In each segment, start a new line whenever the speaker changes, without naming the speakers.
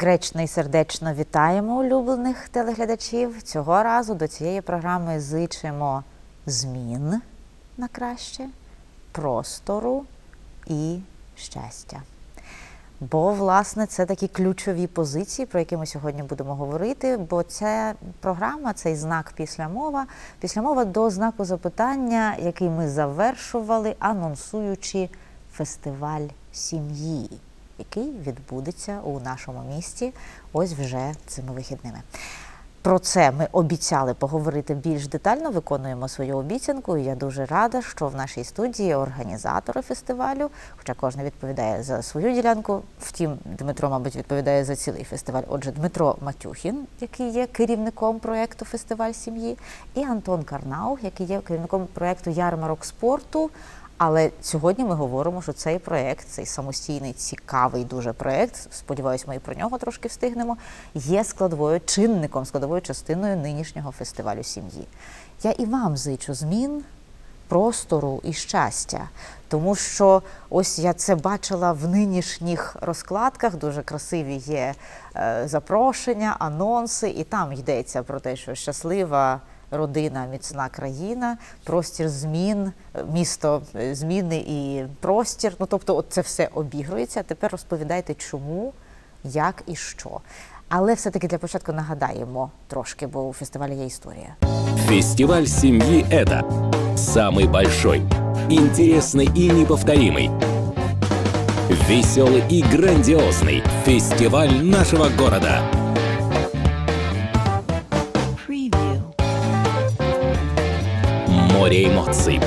Гречно і сердечно вітаємо улюблених телеглядачів. Цього разу до цієї програми зичимо змін на краще, простору і щастя. Бо, власне, це такі ключові позиції, про які ми сьогодні будемо говорити. Бо ця програма, цей знак післямова, післямова до знаку запитання, який ми завершували, анонсуючи фестиваль сім'ї, який відбудеться у нашому місті ось вже цими вихідними. Про це ми обіцяли поговорити більш детально. Виконуємо свою обіцянку. І я дуже рада, що в нашій студії організатори фестивалю, хоча кожен відповідає за свою ділянку. Втім, Дмитро, мабуть, відповідає за цілий фестиваль. Отже, Дмитро Матюхін, який є керівником проєкту Фестиваль сім'ї, і Антон Карнаух, який є керівником проєкту Ярмарок спорту. Але сьогодні ми говоримо, що цей проєкт, цей самостійний, цікавий дуже проєкт, сподіваюсь, ми і про нього трошки встигнемо, є складовою чинником, складовою частиною нинішнього фестивалю сім'ї. Я і вам зичу змін, простору і щастя, тому що ось я це бачила в нинішніх розкладках. Дуже красиві є е, запрошення, анонси, і там йдеться про те, що щаслива родина, міцна країна, простір змін, е, місто е, зміни і простір. Ну тобто, от це все обігрується. Тепер розповідайте, чому, як і що. Але все-таки для початку нагадаємо трошки, бо у фестивалі є історія.
Фестиваль семьи это самый большой, интересный и неповторимый, веселый и грандиозный фестиваль нашего города. Море эмоций,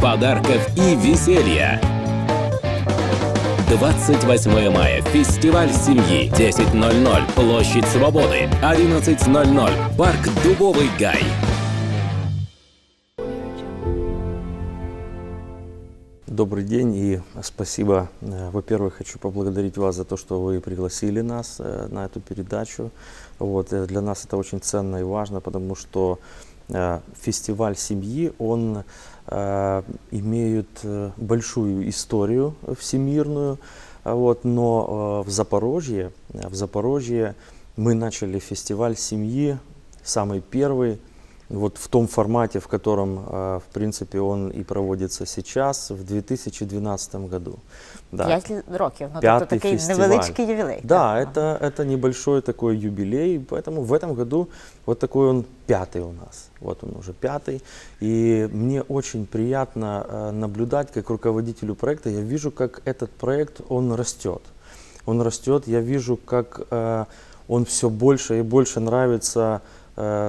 подарков и веселья. 28 мая. Фестиваль семьи. 10.00. Площадь Свободы. 11.00. Парк Дубовый Гай.
Добрый день и спасибо. Э, Во-первых, хочу поблагодарить вас за то, что вы пригласили нас э, на эту передачу. Вот, э, для нас это очень ценно и важно, потому что фестиваль семьи, он э, имеет э, большую историю всемирную, а вот, но э, в Запорожье, э, в Запорожье мы начали фестиваль семьи, самый первый, вот в том формате, в котором, э, в принципе, он и проводится сейчас, в 2012 году. Да.
П'ять років. Ну
Пятый
тобто такий
фестиваль.
невеличкий ювілей.
Да,
так?
это, это небольшой такой юбилей, поэтому в этом году вот такой он пятый у нас. Вот он уже пятый. И мне очень приятно э, наблюдать, как руководителю проекта, я вижу, как этот проект, он растет. Он растет, я вижу, как э, он все больше и больше нравится э,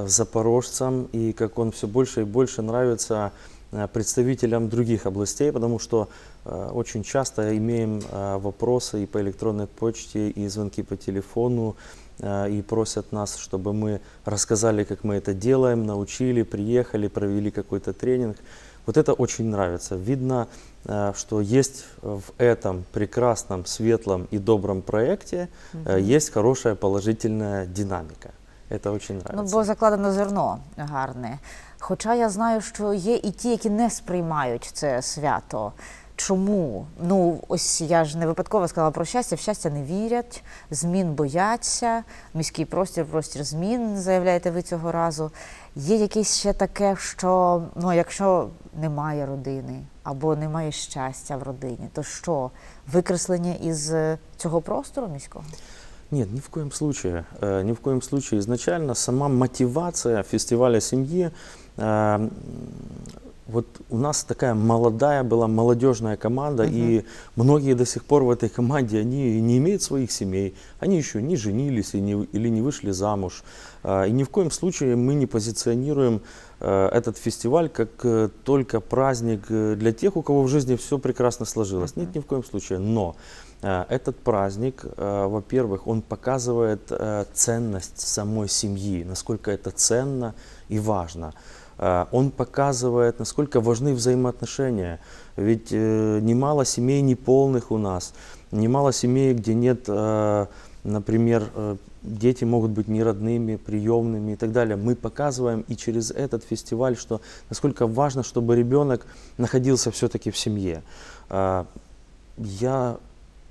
запорожцам, и как он все больше и больше нравится э, представителям других областей, потому что э, очень часто имеем э, вопросы и по электронной почте, и звонки по телефону, э, и просят нас, чтобы мы рассказали, как мы это делаем, научили, приехали, провели какой-то тренинг. Вот это очень нравится. Видно, э, что есть в этом прекрасном, светлом и добром проекте э, есть хорошая положительная динамика. Это очень
Ну, бо закладено зерно гарне. Хоча я знаю, що є і ті, які не сприймають це свято. Чому? Ну, ось я ж не випадково сказала про щастя. В щастя не вірять, змін бояться, міський простір, простір змін, заявляєте ви цього разу. Є якесь ще таке, що ну, якщо немає родини або немає щастя в родині, то що? Викреслення із е, цього простору міського?
Нет, ни в коем случае. Э, Ни в коем случае. Изначально сама мотивация фестиваля семьи, э, вот у нас такая молодая была молодежная команда, и многие до сих пор в этой команде, они не имеют своих семей, они еще не женились и не- или не вышли замуж. Э, И ни в коем случае мы не позиционируем этот фестиваль как только праздник для тех, у кого в жизни все прекрасно сложилось. Нет, ни в коем случае. Но этот праздник, э, во-первых, он показывает э, ценность самой семьи, насколько это ценно и важно. Э, Он показывает, насколько важны взаимоотношения. Ведь э, немало семей неполных у нас, немало семей, где нет, э, например, э, дети могут быть не родными, приемными и так далее. Мы показываем и через этот фестиваль, что насколько важно, чтобы ребенок находился все-таки в семье. Э, Я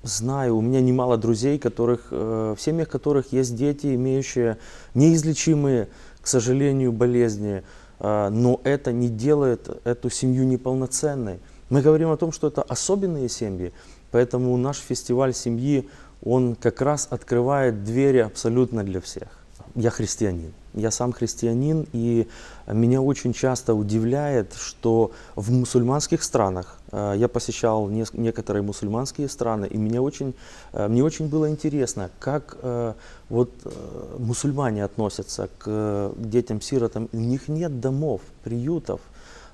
знаю, у меня немало друзей, которых, э, в семьях которых есть дети, имеющие неизлечимые, к сожалению, болезни, э, но это не делает эту семью неполноценной. Мы говорим о том, что это особенные семьи, поэтому наш фестиваль семьи, он как раз открывает двери абсолютно для всех. Я христианин. Я сам христианин, и меня очень часто удивляет, что в мусульманских странах, я посещал нес- некоторые мусульманские страны, и меня очень, э, мне очень было интересно, как э, вот э, мусульмане относятся к э, детям-сиротам. У них нет домов, приютов.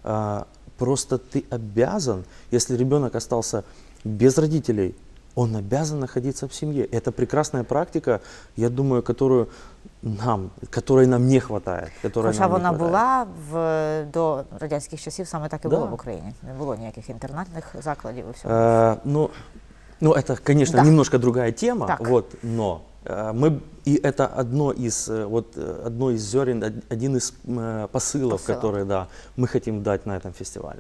А, Просто ты обязан, если ребенок остался без родителей, он обязан находиться в семье. Это прекрасная практика, я думаю, которую нам, которой нам не хватает. Которой
Хоча
нам не
вона
хватает.
була в до радянських часів, саме так і
Да.
було в Україні. Не було ніяких інтернатних закладів і всього.
Э, ну, ну, это, конечно,
Да.
немножко другая тема,
Так.
вот, но э, мы и это одно из э, вот э, одно из зерен, од- один из э, посылов,
Посылов.
которые, да, мы хотим дать на этом фестивале.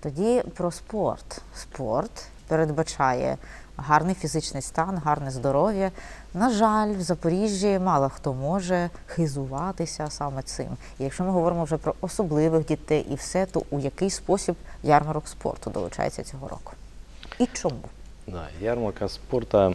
Тоді про спорт. Спорт передбачає гарний фізичний стан, гарне здоров'я. На жаль, в Запоріжжі мало хто може хизуватися саме цим. І якщо ми говоримо вже про особливих дітей і все, то у який спосіб ярмарок спорту долучається цього року? І чому?
Да, ярмарка спорта.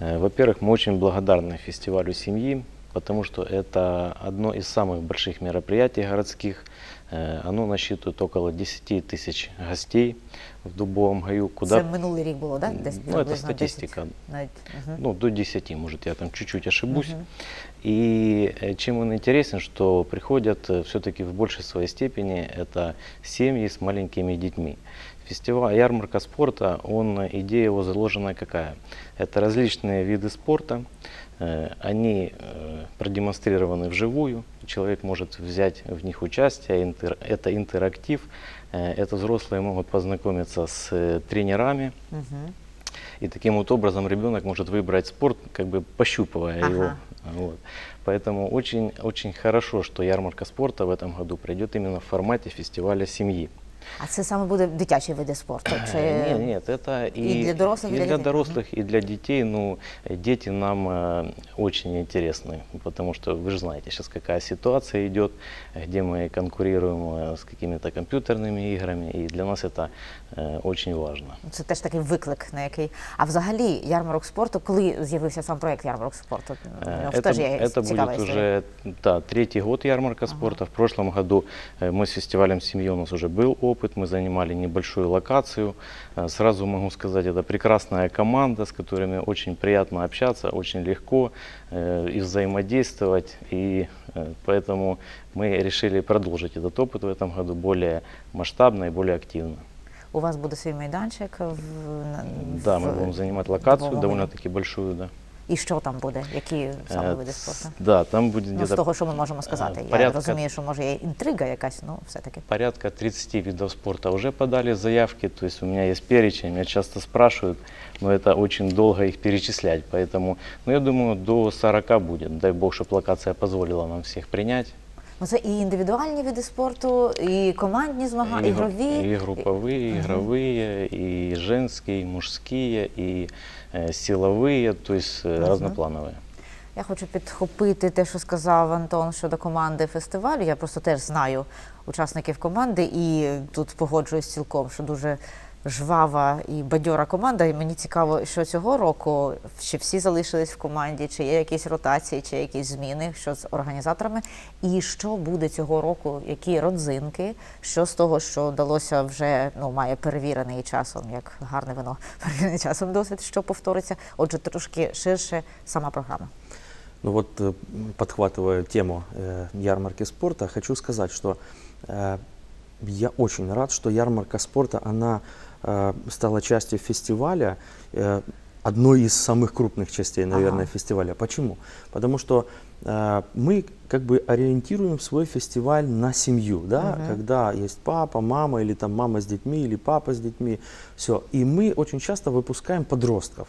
Э, Во-первых, мы очень благодарны фестивалю семьи, потому что это одно из самых больших мероприятий городских. Оно насчитывает около 10 тысяч гостей в Дубовом гаю, куда
Це минулий рік було, так? Десь
Ну, это статистика.
10, навіть, мгм.
ну, до 10, может, я там чуть-чуть ошибусь.
Мгм.
И чем он интересен, что приходят все-таки в большей своей степени это семьи с маленькими детьми. Фестиваль ярмарка спорта, он, идея его заложена какая? Это различные виды спорта, они э, продемонстрированы вживую, человек может взять в них участие, интер- это интерактив, э, это взрослые могут познакомиться с э, тренерами,
Мгм.
и таким вот образом ребенок может выбрать спорт, как бы пощупывая
Ага.
его. Вот. Поэтому очень, очень хорошо, что ярмарка спорта в этом году пройдет именно в формате фестиваля семьи.
А це саме буде дитячі види спорту? Чи...
Э, Нет, нет, это и,
и для взрослых, и
и
для
для
детей.
дорослых, и для детей. Ну, э, дети нам э, очень интересны, потому что вы же знаете сейчас какая ситуация идет, где мы конкурируем э, с какими-то компьютерными играми, и для нас это э, очень важно.
Це теж такий виклик, на який. А взагалі, ярмарок спорту, коли з'явився сам проєкт ярмарок спорту? У
Э,
нього
Это,
теж є
это
цікава
будет
історія.
уже да, третий год ярмарка спорта. В прошлом году э, мы с фестивалем семьи у нас уже был опыт, мы занимали небольшую локацию. Э, Сразу могу сказать, это прекрасная команда, с которыми очень приятно общаться, очень легко э, и взаимодействовать. И э, поэтому мы решили продолжить этот опыт в этом году более масштабно и более активно.
У вас буде свій майданчик в, на-
Да,
в
мы будем занимать локацию
Дубовому.
довольно-таки большую, да.
І що там буде? Які саме
Э,
види
с-
спорту?
Да, там будет
Ну, з
где-то
того, що ми можемо сказати.
е,
Я
порядка-
розумію, що може є інтрига якась, ну все-таки.
Порядка 30 видов спорта уже подали заявки, то есть у меня есть перечень, меня часто спрашивают, но это очень долго их перечислять, поэтому, ну я думаю, до 40 будет, дай бог, чтобы локация позволила нам всех принять.
Ну це і індивідуальні види спорту, і командні змагання,
и,
ігрові.
и групповые, и игровые, и женские, и мужские, и э, силовые, то есть э, разноплановые.
Я хочу підхопити те, що сказав Антон щодо команди фестивалю. Я просто теж знаю учасників команди і тут погоджуюсь цілком, що дуже жвава і бадьора команда. І мені цікаво, що цього року чи всі залишились в команді, чи є якісь ротації, чи якісь зміни, що з організаторами, і що буде цього року, які родзинки, що з того, що вдалося вже ну має перевірений часом, як гарне вино, перевірений часом досить, що повториться. Отже, трошки ширше сама програма.
Ну вот, э, подхватывая тему э, ярмарки спорта, хочу сказать, что э, я очень рад, что ярмарка спорта, она э, стала частью фестиваля, э, одной из самых крупных частей, наверное,
Ага.
фестиваля. Почему? Потому что э, мы как бы ориентируем свой фестиваль на семью, да, когда есть папа, мама, или там мама с детьми, или папа с детьми, все. И мы очень часто выпускаем подростков.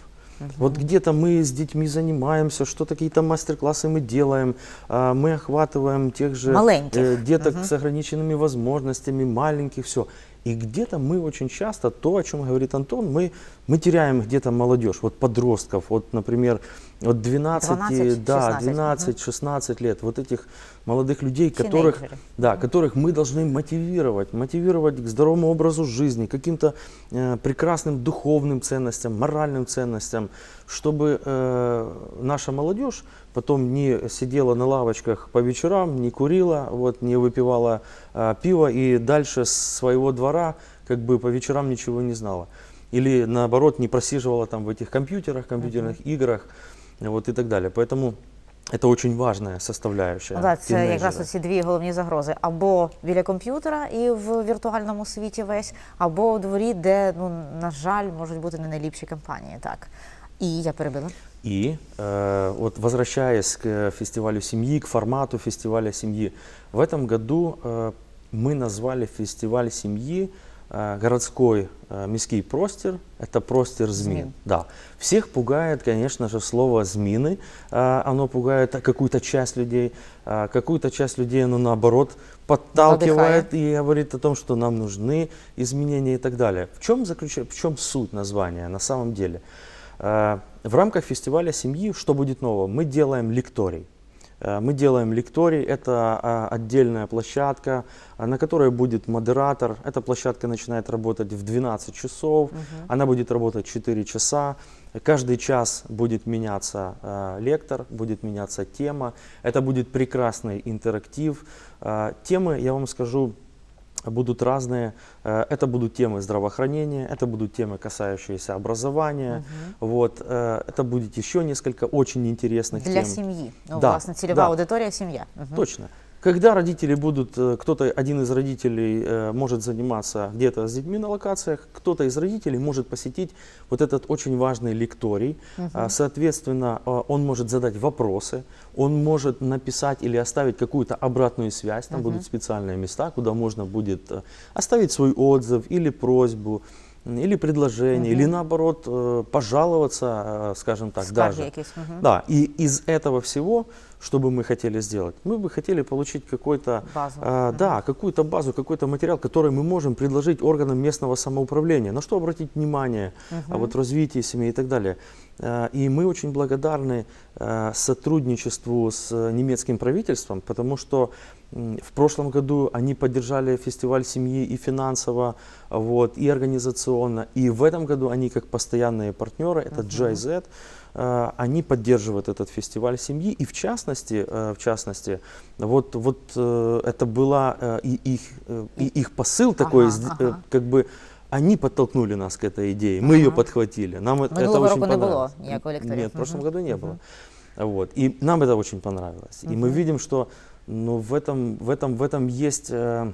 Вот где-то мы с детьми занимаемся, что-то какие-то мастер-классы мы делаем, мы охватываем тех же э, деток с ограниченными возможностями, маленьких, все. И где-то мы очень часто, то, о чем говорит Антон, мы, мы теряем где-то молодежь, вот подростков, вот, например, от 12,
12,
да,
16,
12-16 лет, вот этих молодых людей, которых,
Тинейджеры.
да, которых мы должны мотивировать, мотивировать к здоровому образу жизни, каким-то э, прекрасным духовным ценностям, моральным ценностям, чтобы э, наша молодежь потом не сидела на лавочках по вечерам, не курила, вот, не выпивала э, пиво и дальше с своего двора как бы по вечерам ничего не знала. Или наоборот не просиживала там в этих компьютерах, компьютерных играх вот, и так далее. Поэтому это очень важная составляющая.
Ну, да, це
тінейджера.
якраз оці дві головні загрози: або біля комп'ютера і в віртуальному світі весь, або у дворі, де, ну, на жаль, можуть бути не найліпші компанії. Так. І я перебила.
И э, вот возвращаясь к фестивалю семьи, к формату фестиваля семьи, в этом году э, мы назвали фестиваль семьи э, городской э, міський простір. Это простір змін.
Змін.
Да. Всех пугает, конечно же, слово змины. Э, оно пугает какую-то часть людей, э, какую-то часть людей оно наоборот подталкивает и говорит о том, что нам нужны изменения и так далее. В чем заключается, в чем суть названия на самом деле? Э, В рамках фестиваля семьи «Что будет нового?» мы делаем лекторий. Э, Мы делаем лекторий, это а, отдельная площадка, а, на которой будет модератор. Эта площадка начинает работать в 12 часов, она будет работать 4 часа. Каждый час будет меняться э, лектор, будет меняться тема. Это будет прекрасный интерактив. Э, темы, я вам скажу, будут разные. Э, Это будут темы здравоохранения, это будут темы, касающиеся образования. Вот, э, это будет еще несколько очень интересных
Для
тем.
сім'ї. Ну,
Да,
власне, цільова
да.
аудиторія сім'я. Мгм.
Точно. Когда родители будут, э, кто-то, один из родителей э, может заниматься где-то с детьми на локациях, кто-то из родителей может посетить вот этот очень важный лекторий. А, Соответственно, э, он может задать вопросы, он может написать или оставить какую-то обратную связь, там будут специальные места, куда можно будет оставить свой отзыв или просьбу, или предложение, или наоборот пожаловаться, скажем так,
Скарги
даже.
мгм.
Да, и из этого всего, что бы мы хотели сделать, мы бы хотели получить какой-то,
Базу.
а, да, какую-то базу, какой-то материал, который мы можем предложить органам местного самоуправления, на что обратить внимание а вот в развитии семьи и так далее. А, И мы очень благодарны а, сотрудничеству с э, немецким правительством, потому что в прошлом году они поддержали фестиваль семьи и финансово, вот, и организационно. И в этом году они как постоянные партнеры, это GIZ, э, они поддерживают этот фестиваль семьи. И в частности, э, в частности, вот, вот э, это была э, и их, э, и их посыл такой,
Ага,
сд-
ага.
э, как бы они подтолкнули нас к этой идее, мы ее подхватили. Нам это- это
Минулого
очень
року не було
понравилось.
ніякого лекторію.
Нет, в прошлом
Мгм.
году не было. Вот. И нам это очень понравилось. И мы видим, что ну, в, этом, в, этом, в, этом есть, э,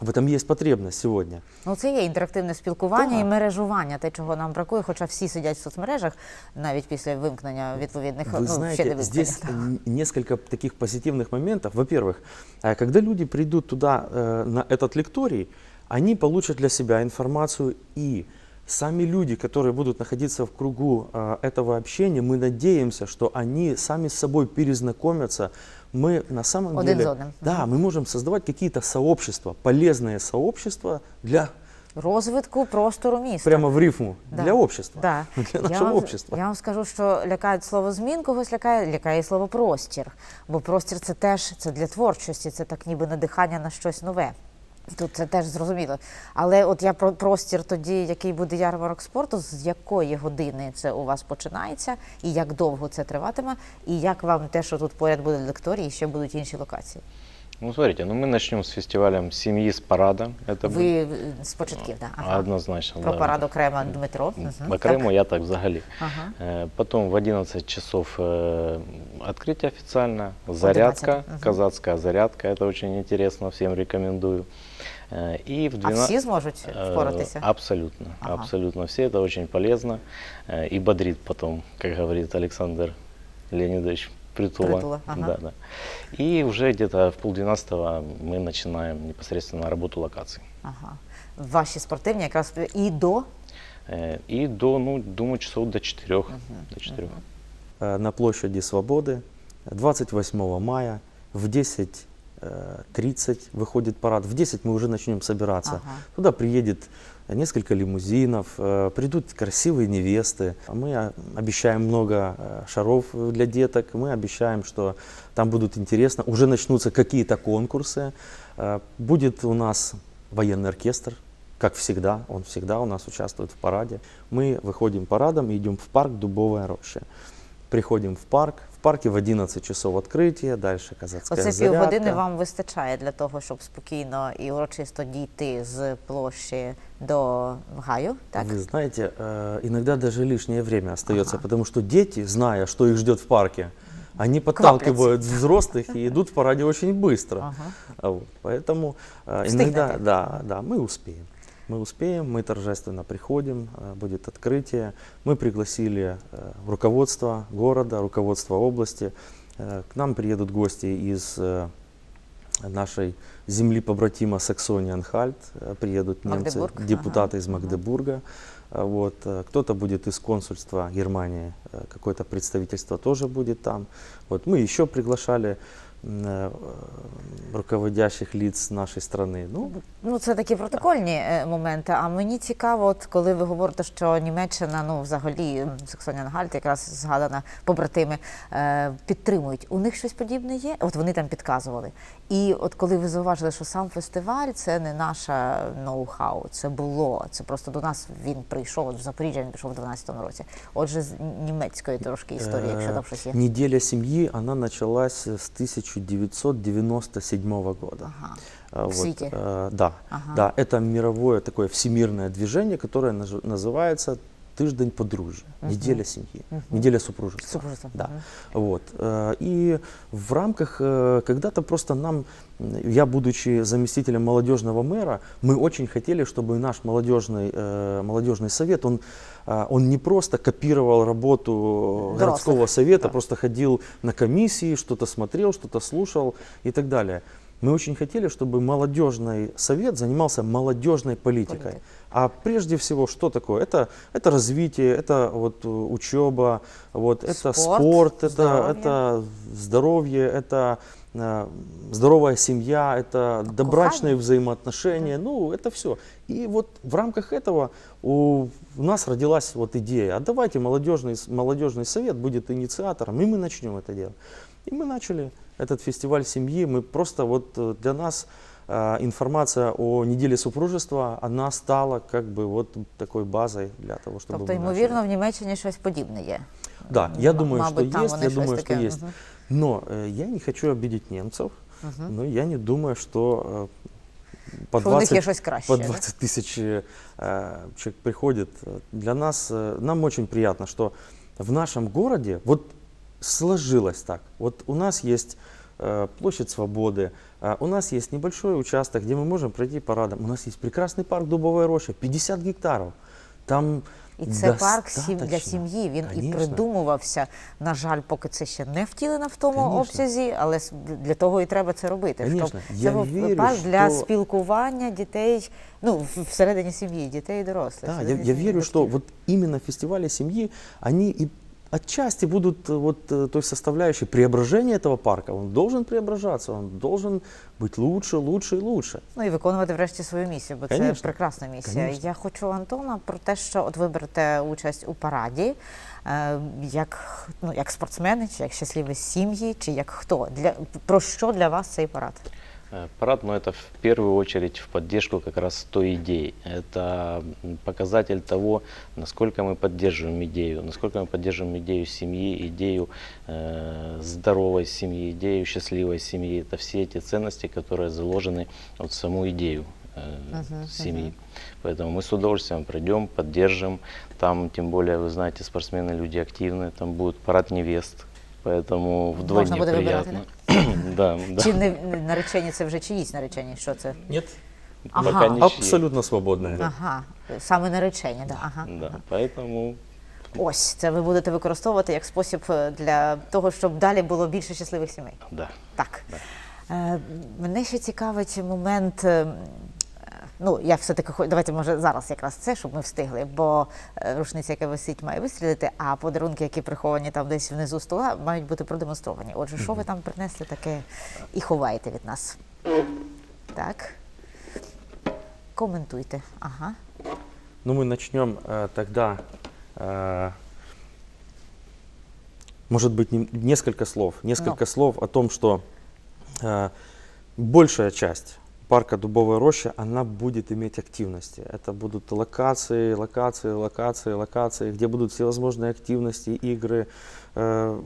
в этом есть потребность сегодня.
Ну, це є інтерактивне спілкування
Так.
і мережування, те, чого нам бракує, хоча всі сидять в соцмережах навіть після вимкнення відповідних
Вы
ну, ще не
знаете,
вимкнення.
здесь н- несколько таких позитивных моментов. Во-первых, э, когда люди придут туда, э, на этот лекторий, они получат для себя информацию и сами люди, которые будут находиться в кругу э, этого общения, мы надеемся, что они сами с собой перезнакомятся. Мы на самом
Один
деле,
с одним.
да, мы можем создавать какие-то сообщества, полезные сообщества для
розвитку простору міста.
прямо в рифму
Да.
для общества,
Да.
для
Я
нашего
вам,
общества.
Я вам скажу, що лякає слово змін, когось лякає, лякає і слово простір. Бо простір це теж це для творчості, це так ніби надихання на щось нове. Тут це теж зрозуміло. Але от я про простір тоді, який буде ярмарок спорту, з якої години це у вас починається, і як довго це триватиме, і як вам те, що тут поряд буде лекторій, і ще будуть інші локації.
Ну, смотрите, ну мы начнем с фестивалем семьи с парада. Это будет
Ви е, з початків, да. Ага.
однозначно.
Про
да.
парад окремо Дмитро. Мгм.
Окремо я так взагалі.
Ага.
Э, Потом в 11 часов э, открытие официально, зарядка,
11, мгм.
казацкая зарядка, это очень интересно, всем рекомендую. Э, И в
А
12...
всі зможуть
Э,
впоратися?
Абсолютно,
Ага.
абсолютно все, это очень полезно э, и бодрит потом, как говорит Александр Леонидович Притула.
Притула, ага.
Да, да. И уже где-то в полдвенадцатого мы начинаем непосредственно работу локаций.
Ага. Ваші спортивні якраз і до
Э, И до, ну, думаю, часов до четырех. До четырех.
э, на площади Свободы 28 мая в 10 э, 30 выходит парад. В 10 мы уже начнем собираться.
Ага.
Туда приедет несколько лимузинов, э, придут красивые невесты. Мы а, обещаем много э, шаров для деток, мы обещаем, что там будут интересно. Уже начнутся какие-то конкурсы. Э, Будет у нас военный оркестр, как всегда, он всегда у нас участвует в параде. Мы выходим парадом и идем в парк Дубовая роща. Приходим в парк, в парке в 11 часов открытие, дальше казацкая
Оце
зарядка.
півгодини вам вистачає для того, щоб спокійно і урочисто дійти з площі до гаю, так?
Вы знаете, э, иногда даже лишнее время остается,
Ага.
потому что дети, зная, что их ждет в парке, они подталкивают взрослых и идут в параде очень быстро.
Ага.
А вот, Поэтому э,
Встигнете.
иногда, да, да, мы успеем. Мы успеем, мы торжественно приходим, э, будет открытие. Мы пригласили э, руководство города, руководство области. Э, К нам приедут гости из нашей земли побратима Саксония-Анхальт. Э, Приедут немцы,
Магдебург,
депутаты
ага,
из. Магдебурга. Вот. Кто-то будет из консульства Германии, какое-то представительство тоже будет там. Вот. Мы еще приглашали руководящих лиц нашей страны. Ну,
Ну, це такі протокольні е, моменти. А мені цікаво, от коли ви говорите, що Німеччина, ну взагалі Саксонія Ангальт, якраз згадана побратими, е, підтримують. У них щось подібне є? От вони там підказували. І от коли ви зауважили, що сам фестиваль це не наше ноу-хау, це було. Це просто до нас він прийшов от в Запоріжжя, він прийшов у 12-му році. Отже, з німецької трошки історії, якщо там щось є.
неделя семьи, она началась с 1997 года.
Ага.
Вот.
В
э, да,
Ага.
да, это мировое такое всемирное движение, которое наж- называется Тыждень подружья, неделя семьи, неделя супружества.
Супружества,
Да.
мгм.
Вот. э, И в рамках, э, когда-то просто нам, м, я будучи заместителем молодежного мэра, мы очень хотели, чтобы наш молодежный, э, молодежный совет, он, а, он не просто копировал работу городского совета,
да.
просто ходил на комиссии, что-то смотрел, что-то слушал и так далее. Мы очень хотели, чтобы молодежный совет занимался молодежной политикой. А прежде всего, что такое? Это, это развитие, это вот э, учеба, вот, это
Спорт,
спорт, это,
здоровье.
это здоровье, это э, здоровая семья, это добрачные взаимоотношения, ну, это все. И вот в рамках этого у, у нас родилась вот идея, а давайте молодежный, молодежный совет будет инициатором, и мы начнем это делать. И мы начали этот фестиваль семьи, мы просто вот э, для нас э, информация о неделе супружества, она стала как бы вот такой базой для того, чтобы
Тобто,
мы
ймовірно,
начали.
в Німеччині щось подібне є.
Да, я
М-
думаю,
мабуть,
что
там
есть,
вони
я
щось
думаю, что
таке,
есть.
мгм.
Но э, я не хочу обидеть немцев, но я не думаю, что э, по
Що у них
20,
є щось краще.
по
да?
20 тысяч э, человек приходит. Для нас, э, нам очень приятно, что в нашем городе вот сложилось так. Вот у нас есть э, площадь Свободы, э, у нас есть небольшой участок, где мы можем пройти парадом. У нас есть прекрасный парк Дубовая роща, 50 гектаров. Там
І це парк сім- для
достаточно.
сім'ї. Він і
Конечно.
придумувався. На жаль, поки це ще не втілено в тому
Конечно.
обсязі, але с- для того і треба це робити.
Конечно.
Щоб
Я
це був
вірю,
парк для
що-
спілкування дітей, ну в- всередині сім'ї, дітей і дорослих.
Да, я,
всередині
я
сім'ї
верю,
батьків.
что вот именно фестивали семьи, они и отчасти будут э, вот э, той составляющей преображения этого парка. Он должен преображаться, он должен быть лучше, лучше и лучше.
Ну і виконувати врешті свою місію, бо це
Конечно.
прекрасна місія.
Конечно.
Я хочу Антона про те, що от ви берете участь у параді, е, як, ну, як спортсмени, чи як щасливі сім'ї, чи як хто. Для, про що для вас цей парад?
Э, Парад, но это в первую очередь в поддержку как раз той идеи. Это показатель того, насколько мы поддерживаем идею, насколько мы поддерживаем идею семьи, идею э, здоровой семьи, идею счастливой семьи. Это все эти ценности, которые заложены вот в саму идею э, семьи. Поэтому мы с удовольствием пройдем, поддержим. Там, тем более, вы знаете, спортсмены люди активные, там будет парад невест. Поэтому вдвойне
буде вибирати,
приятно. Да, да.
Чи не наречені це вже чиїсь наречені? Що це?
Нет?
Ага.
Пока.
Абсолютно свободное.
Ага, саме наречені, да. Ага.
Да, поэтому
Ось це ви будете використовувати як спосіб е, для того, щоб далі було більше щасливих сімей.
да.
Так. Е, мене ще цікавить момент е, Ну, я все-таки хочу, давайте, може, зараз якраз це, щоб ми встигли, бо е, рушниця, яка висить, має вистрілити, а подарунки, які приховані там десь внизу стола, мають бути продемонстровані. Отже, що ви там принесли таке і ховаєте від нас? Так. Коментуйте. Ага.
Ну, мы начнем э, тогда, э, может быть, нем- несколько слов. Несколько
Ну.
слов о том, что э, большая часть парка Дубовая роща, она будет иметь активности. Это будут локации, локации, локации, локации, где будут всевозможные активности, игры, э,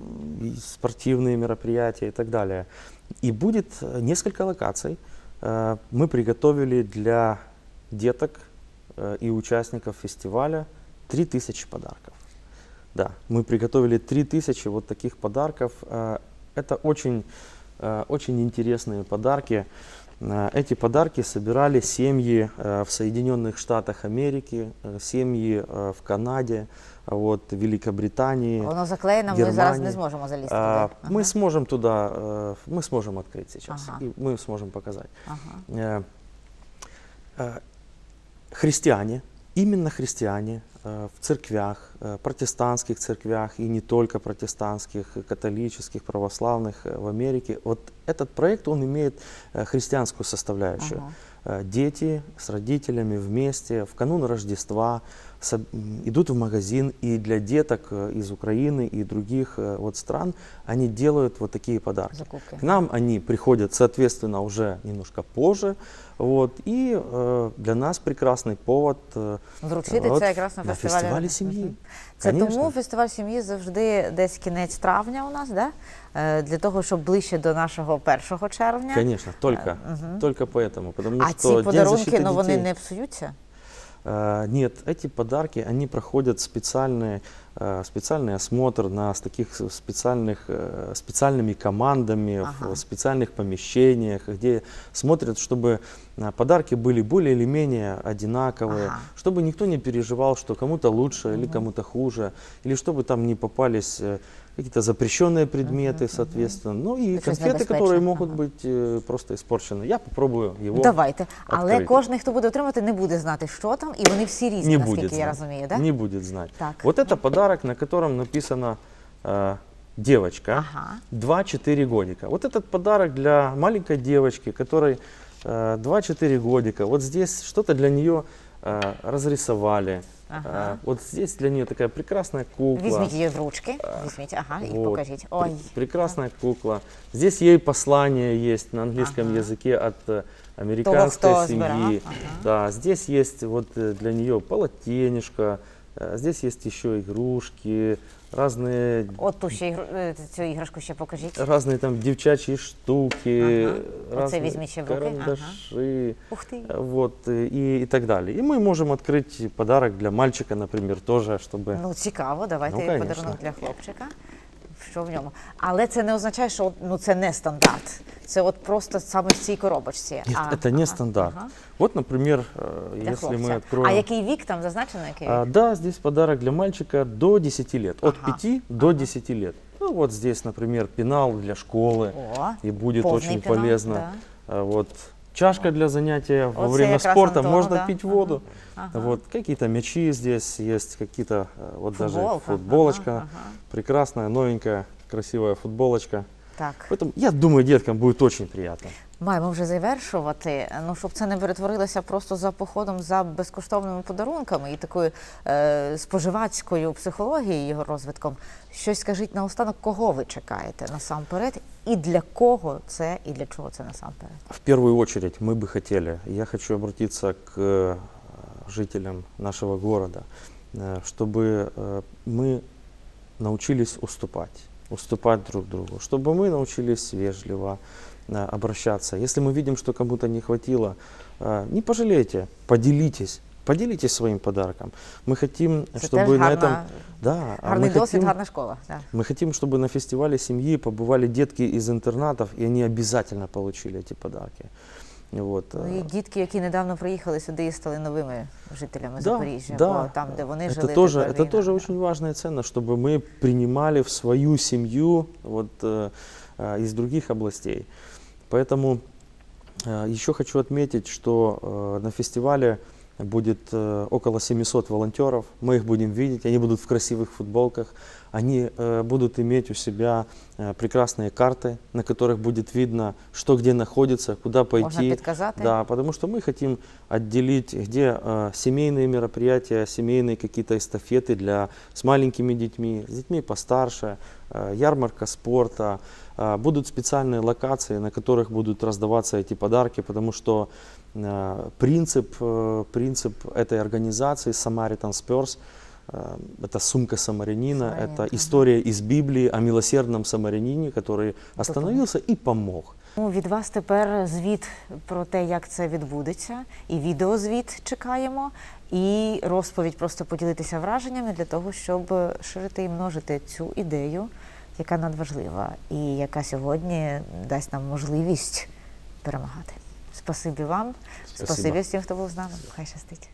спортивные мероприятия и так далее. И будет несколько локаций. Э, мы приготовили для деток э, и участников фестиваля 3000 подарков. Да, мы приготовили 3000 вот таких подарков. Э, Это очень, э, очень интересные подарки. Э, Эти подарки собирали семьи э, в Соединенных Штатах Америки, э, семьи э, в Канаде, а вот, Великобритании.
Воно заклеєно, ми зараз
Германії.
не зможемо залізти.
А,
туди.
Мы сможем туда, э, мы сможем открыть сейчас,
Ага.
и мы сможем показать.
Ага.
Э, э, Христиане, именно христиане э, в церквях, э, протестантских церквях и не только протестантских, и католических, православных э, в Америке, вот этот проект, он имеет э, христианскую составляющую.
Ага.
Э, Дети с родителями вместе в канун Рождества со- м, идут в магазин, и для деток э, из Украины и других э, вот стран они делают вот такие подарки.
Закупки.
К нам они приходят, соответственно, уже немножко позже. Вот, и э, для нас прекрасный повод э,
Вручити
от
це якраз на
на
фестивалі.
фестивалі сім'ї.
Мгм. Це
Конечно.
тому фестиваль сім'ї завжди десь кінець травня у нас, да? Е, для того, щоб ближче до нашого 1 червня.
Конечно, только,
Э, мгм.
только поэтому. Потому
А
что
ці
День
подарунки,
защиты
ну вони
детей-
не псуються?
Э, Нет, эти подарки, они проходят специальный, э, специальный осмотр на с таких с- специальных, э, специальными командами,
Ага.
в специальных помещениях, где смотрят, чтобы э, подарки были более или менее одинаковые,
Ага.
чтобы никто не переживал, что кому-то лучше или кому-то хуже, или чтобы там не попались э, какие-то запрещенные предметы, соответственно, ну и
Щось
конфеты, которые
небезпечне,
могут
ага.
быть э, просто испорчены. Я попробую его.
Давайте. Але
відкрити.
кожен, хто буде отримати, не буде знати, що там, і вони всі різні,
не
наскільки
будет
я
знать.
розумію, да?
Не будет знать.
Так.
Вот это подарок, на котором написано э, девочка,
Ага.
2-4 годика. Вот этот подарок для маленькой девочки, которой э, 2-4 годика. Вот здесь что-то для нее э, разрисовали.
Ага.
Э, вот здесь для нее такая прекрасная кукла.
Візьміть її в ручки, візьміть, ага, і
Вот.
покажіть. Ой,
Пр- Прекрасная кукла. Здесь ей послание есть на английском
Ага.
языке от э, американской
кто
семьи.
сбирал, ага.
Да, здесь есть вот э, для нее полотенечко, э, здесь есть еще игрушки, разные,
от ту ще ігру- е, цю іграшку ще покажіть.
разные там девчачьи штуки,
Ага. Вот
разные
это возьмите в руки, ага.
карандаши,
Ух ти.
э, вот э, и, и так далее. И мы можем открыть подарок для мальчика, например, тоже, чтобы
Ну, цікаво, давайте
Ну, конечно.
подарунок для хлопчика. Що в ньому? Але це не означає, що от, ну, це не стандарт. Це от просто саме в цій коробочці.
Нет,
А,
это не
ага,
стандарт.
ага,
Вот, например, э,
для
если
хлопця.
мы откроем...
А який вік там зазначено? Який
А,
вік?
да, здесь подарок для мальчика до 10 лет. От
Ага,
5 до 10 лет. Ну вот здесь, например, пенал для школы.
О,
И будет
полный
очень
пенал,
полезно.
да.
А, Вот чашка для занятия во время спорта.
Антону,
Можно
да.
пить
Ага,
воду.
ага.
Вот какие-то мячи здесь есть, какие-то э, вот даже
Футболка,
футболочка.
ага, ага.
Прекрасная, новенькая, красивая футболочка.
Так.
Поэтому я думаю, деткам будет очень приятно.
Маємо вже завершувати. Ну, щоб це не перетворилося просто за походом за безкоштовними подарунками і такою е, споживацькою психологією його розвитком. Щось скажіть наостанок, кого ви чекаєте насамперед, і для кого це, і для чого це насамперед?
В первую очередь мы бы хотели, я хочу обратиться к э, жителям нашего города, э, чтобы э, мы научились уступать, уступать друг другу, чтобы мы научились вежливо э, обращаться. Если мы видим, что кому-то не хватило, э, не пожалейте, поделитесь. Поделитесь своим подарком. Мы хотим,
Це
чтобы
теж
на
гарна,
этом, да, а
гарний
мы
досвід,
хотим,
гарна школа. Так.
мы хотим, чтобы на фестивале семьи побывали детки из интернатов, и они обязательно получили эти подарки. Вот.
Ну, і
э,
дітки, які недавно приїхали сюди і стали новими жителями
Да,
Запоріжжя,
да.
бо там, де вони
это
жили,
тоже,
тепер
это
війна,
тоже
да.
очень важная и ценно, чтобы мы принимали в свою семью вот, э, э, из других областей. Поэтому Э, Еще хочу отметить, что э, на фестивале будет э, около 700 волонтеров. Мы их будем видеть, они будут в красивых футболках. Они э, будут иметь у себя э, прекрасные карты, на которых будет видно, что где находится, куда пойти.
Можна підказати?
Да, потому что мы хотим отделить, где э, семейные мероприятия, семейные какие-то эстафеты для, с маленькими детьми, с детьми постарше, э, ярмарка спорта. Э, будут специальные локации, на которых будут раздаваться эти подарки, потому что э, принцип, э, принцип этой организации Samaritan Spurs э, это сумка самарянина,
Самарянин,
это
ага.
история из Библии о милосердном самарянине, который остановился и помог.
Ну, від вас тепер звіт про те, як це відбудеться, і відеозвіт чекаємо, і розповідь просто поділитися враженнями для того, щоб ширити і множити цю ідею, яка надважлива, і яка сьогодні дасть нам можливість перемагати. Спасибі вам, спасибі всім, хто був з нами. Хай щастить.